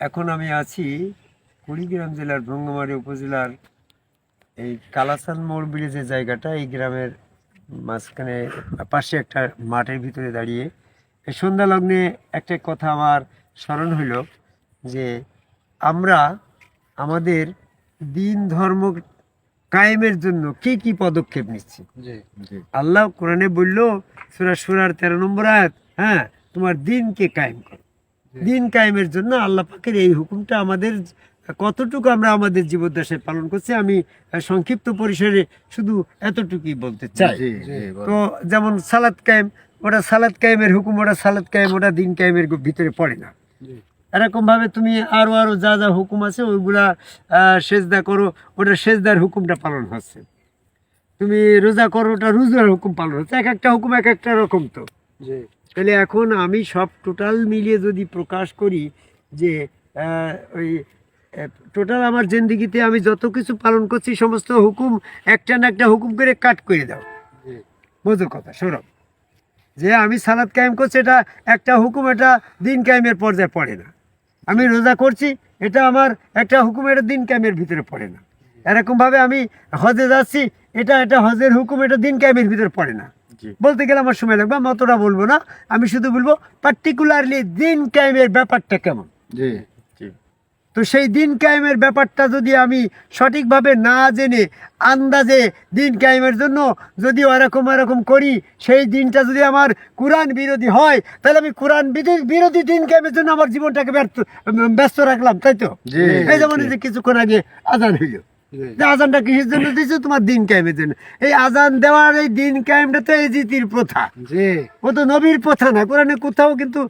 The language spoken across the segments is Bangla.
এখন আমি আছি কুড়িগ্রাম জেলার ভঙ্গমারি উপজেলার এই কালাসান মোড় বলে যে জায়গাটা এই গ্রামের মাঝখানে পাশে একটা মাঠের ভিতরে দাঁড়িয়ে। এই সন্ধ্যা লগ্নে একটা কথা আমার স্মরণ হইল যে আমরা আমাদের দিন ধর্ম কায়েমের জন্য কি কি পদক্ষেপ নিচ্ছি? আল্লাহ কোরআনে বলল সুরা সুরার তেরো নম্বর আয়াত হ্যাঁ তোমার দিনকে কায়েম করো। দিন কায়েমের জন্য আল্লাহ পাকের এই হুকুমটা আমাদের কতটুকু আমরা আমাদের জীবদ্দশায় পালন করছি আমি সংক্ষিপ্ত পরিসরে শুধু এতটুকুই বলতে চাই। তো যেমন সালাদ কায়েম ওটা সালাদ কায়েমের হুকুম ওটা সালাদ কায়েম ওটা দিন কায়েমের ভিতরে পড়ে না। এরকম ভাবে তুমি আরও আরও যা যা হুকুম আছে ওইগুলা আহ, সেজদা করো ওটা সেজদার হুকুমটা পালন হচ্ছে। তুমি রোজা করো ওটা রোজার হুকুম পালন হচ্ছে। এক একটা হুকুম এক একটা রকম তো। তাহলে এখন আমি সব টোটাল মিলিয়ে যদি প্রকাশ করি যে ওই টোটাল আমার জিন্দিগিতে আমি যত কিছু পালন করছি সমস্ত হুকুম একটা না একটা হুকুম করে কাট করে দাও। বোঝো কথা সৌরভ যে আমি সালাদ কায়েম করছি এটা একটা হুকুম এটা দিন কায়েমের পর্যায়ে পড়ে না। আমি রোজা করছি এটা আমার একটা হুকুম এটা দিন কায়েমের ভিতরে পড়ে না। এরকমভাবে আমি হজে যাচ্ছি এটা এটা হজের হুকুম এটা দিন কায়েমের ভিতরে পড়ে না। বলতে গেলে আমার সময় লাগবে আমি অতটা বলব না। আমি শুধু বলব পার্টিকুলারলি দিন কায়েমের ব্যাপারটা কেমন? জি তো সেই দিন কায়েমের ব্যাপারটা যদি আমি সঠিকভাবে না জেনে আন্দাজে দিন কায়েমের জন্য যদি ওরকম এরকম করি সেই দিনটা যদি আমার কোরআন বিরোধী হয় তাহলে আমি কোরআন বিরোধী দিন কায়েমের জন্য আমার জীবনটাকে ব্যর্থ ব্যস্ত রাখলাম তাই তো? এই যেমন কিছুক্ষণ আগে আজান হইল। আজানটা কিসের জন্য দিয়েছে? তোমার দিন কায়েমের জন্য। এই আজান দেওয়ার এই দিন কায়েমটা তো এই জিতির প্রথা। ও তো নবীর প্রথা না কোরআনে কোথাও কিন্তু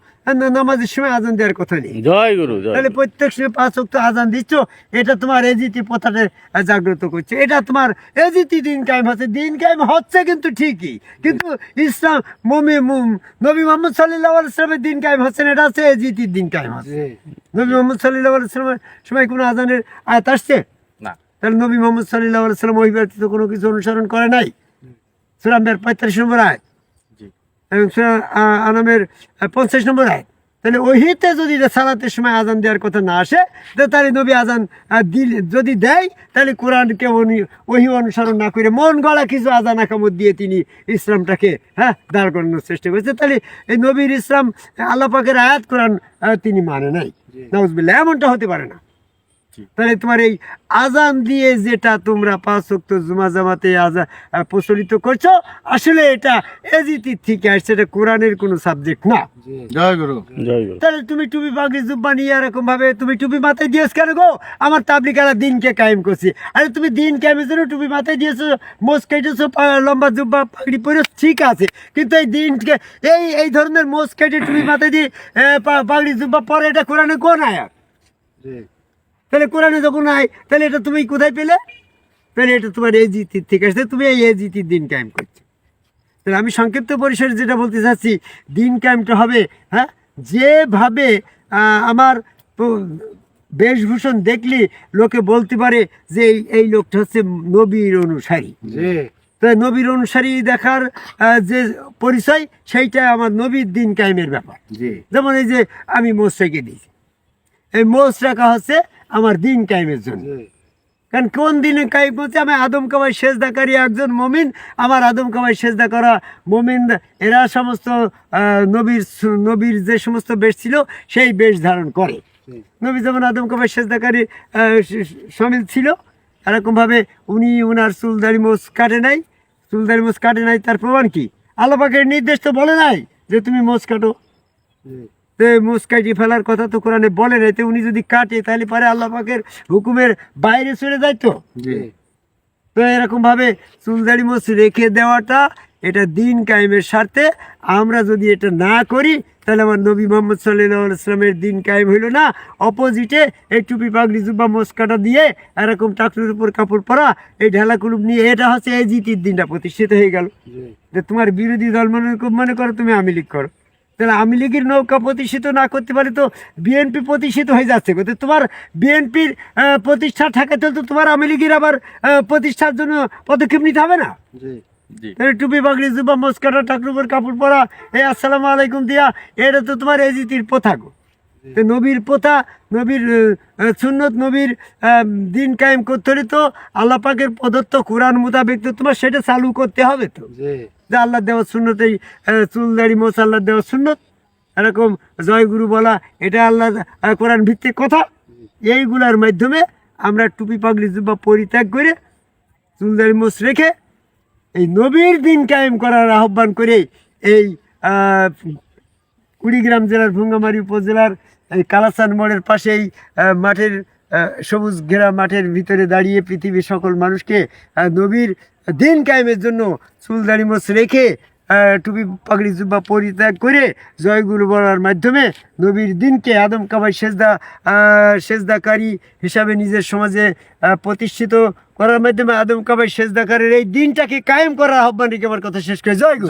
নামাজের সময় আজান দেওয়ার কথা নেই। জয় গুরু তাহলে প্রত্যেক সময় পাঁচ আজান দিচ্ছ এটা তোমার এজিতি প্রথাটা জাগ্রত করছে। এটা তোমার এজিতি দিন কায়েম হচ্ছে। দিন কায়েম হচ্ছে কিন্তু ঠিকই কিন্তু ইসলাম মমি মুম- নবী মোহাম্মদ সাল্লাহ ইসলামের দিন কায়েম হচ্ছে না এটা হচ্ছে এজিতির দিন কায়েম হচ্ছে। নবী মোহাম্মদ সাল্লাহ ইসলামের সময় কোনো আজানের আয়াত আসছে? তাহলে নবী মোহাম্মদ সাল্লাহ সাল্লাম ওই ব্যতীত কোনো কিছু অনুসরণ করে নাই? সুরামের পঁয়তাল্লিশ নম্বর আয়। এবং সুরা আনামের পঞ্চাশ নম্বর আয়। তাহলে ওহিতে যদি সালাতের সময় আজান দেওয়ার কথা না আসে তো তাহলে নবী আজান দিল যদি দেয় তাহলে কোরআনকে উনি- ওহি অনুসরণ না করে মন গড়া কিছু আজান আকামত দিয়ে তিনি ইসলামটাকে হ্যাঁ দাঁড় করানোর চেষ্টা করেছে। তাহলে এই নবীর ইসলাম আল্লাহ পাকের আয়াত কোরআন তিনি মানে নাই। নাউজবিল্লাহ এমনটা হতে পারে না। তাহলে তোমার এই আজান দিয়ে যেটা তোমরা পাঁচ ওয়াক্ত জুমা জামাতে প্রচলিত করছ আসলে এটা এজিতির থেকে আসছে এটা কোরআনের কোনো সাবজেক্ট না। জয় গুরু। জয় গুরু। তাহলে তুমি টুপি পাগড়ি জুব্বা নিয়ে এরকম ভাবে তুমি টুপি মাথায় দিয়েছ কেন গো? আমার তাবলিকারা দিনকে কায়েম করছি। আরে তুমি দিন কায়েমের জন্য টুপি মাথায় দিয়েছ মোজ কেটেছো লম্বা জুব্বা পাগড়ি পরে ঠিক আছে। কিন্তু এই দিনকে এই এই ধরনের মোজ কেটে টুপি মাথায় দিয়ে পাগড়ি জুব্বা পরে এটা কোরআনে কোন আয়াত জি। তাহলে কোরআনে যখন নাই তাহলে এটা তুমি কোথায় পেলে? তাহলে এটা তোমার এই জিতির থেকে আসছে তুমি এই এই জিতির দিন কায়েম করছ। তাহলে আমি সংক্ষিপ্ত পরিসরে যেটা বলতে চাচ্ছি দিন কায়েমটা হবে হ্যাঁ? যেভাবে আমার বেশভূষণ দেখলে লোকে বলতে পারে যে এই লোকটা হচ্ছে নবীর অনুসারী। জি। তো নবীর অনুসারী দেখার যে পরিচয় সেইটা আমার নবীর দিন কায়েমের ব্যাপার। যেমন এই যে আমি রেখে দিয়েছি। এই মোষ রাখা হচ্ছে আমার দিন কায়েমের জন্য। কারণ কোন দিনে কায়েম করছে আমি আদম কামাই সেজদাকারী একজন মমিন। আমার আদম কামাই সেজদা করা মমিন এরা সমস্ত নবীর নবীর যে সমস্ত বেশ ছিল সেই বেশ ধারণ করে। নবী যেমন আদম কামাই সেজদাকারী সামিল ছিল। এরকমভাবে উনি উনার চুলদারি মোষ কাটে নাই। চুলদারি মোষ কাটে নাই তার প্রমাণ কি? আল্লাপাকের নির্দেশ তো বলে নাই যে তুমি মোষ কাটো। জি তো মুস কাটিয়ে ফেলার কথা তো কোরআনে বলে নাই তো উনি যদি কাটে তাহলে পরে আল্লাহ পাকের হুকুমের বাইরে চলে যায় তো তো এরকম ভাবে চুলদাড়ি মোস রেখে দেওয়াটা এটা দিন কায়েমের স্বার্থে। আমরা যদি এটা না করি তাহলে আমার নবী মোহাম্মদ সাল্লাহ ইসলামের দিন কায়েম হইল না। অপোজিটে এই টুপি পাগড়ি জুব্বা মোসকাটা দিয়ে এরকম টাকলুর উপর কাপড় পরা এই ঢালা কুলুপ নিয়ে এটা হচ্ছে এই জিতির দিনটা প্রতিষ্ঠিত হয়ে গেল। যে তোমার বিরোধী দল মনে মনে করো তুমি আওয়ামী লীগ করো। তাহলে আওয়ামী লীগের নৌকা প্রতিষ্ঠিত না করতে পারে তো বিএনপি প্রতিষ্ঠিত হয়ে যাচ্ছে তো তোমার বিএনপির প্রতিষ্ঠা ঠাকাতে তো তোমার আওয়ামী লীগের আবার প্রতিষ্ঠার জন্য পদক্ষেপ নিতে হবে না? জি। জি। তাহলে টুপি বাগড়ি জুবা মস্কাটা টাকরুপের কাপড় পরা এই আসসালামু আলাইকুম দিয়া এটা তো তোমার এজিতির প্রথা গো। তো নবীর প্রথা নবীর সুন্নত নবীর দিন কায়েম করতে হলে তো আল্লাহ পাকের প্রদত্ত কোরআন মোতাবেক তো তোমার সেটা চালু করতে হবে তো। জি। যে আল্লাহ দেওয়া সুন্নত এই চুল দাড়ি মোছ আল্লাহ দেওয়া সুন্নত? এরকম জয়গুরু বলা, এটা আল্লাহ কোরআন ভিত্তিক কথা? এইগুলার মাধ্যমে আমরা টুপি, পাগড়ি, জুব্বা পরিত্যাগ করে চুল দাড়ি মোছ রেখে এই নবীর দিন কায়েম করার আহ্বান করে এই কুড়িগ্রাম জেলার ভুঙ্গামারি উপজেলার এই কালাসান মোড়ের পাশেই মাঠের সবুজ ঘেরা মাঠের ভিতরে দাঁড়িয়ে পৃথিবীর সকল মানুষকে নবীর দিন কায়েমের জন্য চুল দাড়ি মোছ রেখে টুপি পাগড়ি জুব্বা পরিত্যাগ করে জয়গুরু বলার মাধ্যমে নবীর দিনকে আদম কাবাই সেজদা সেজদাকারী হিসাবে নিজের সমাজে প্রতিষ্ঠিত করার মাধ্যমে আদম কাবাই সেজদাকারের এই দিনটাকে কায়েম করার আহ্বান রেখে আমার কথা শেষ করে। জয় গুরু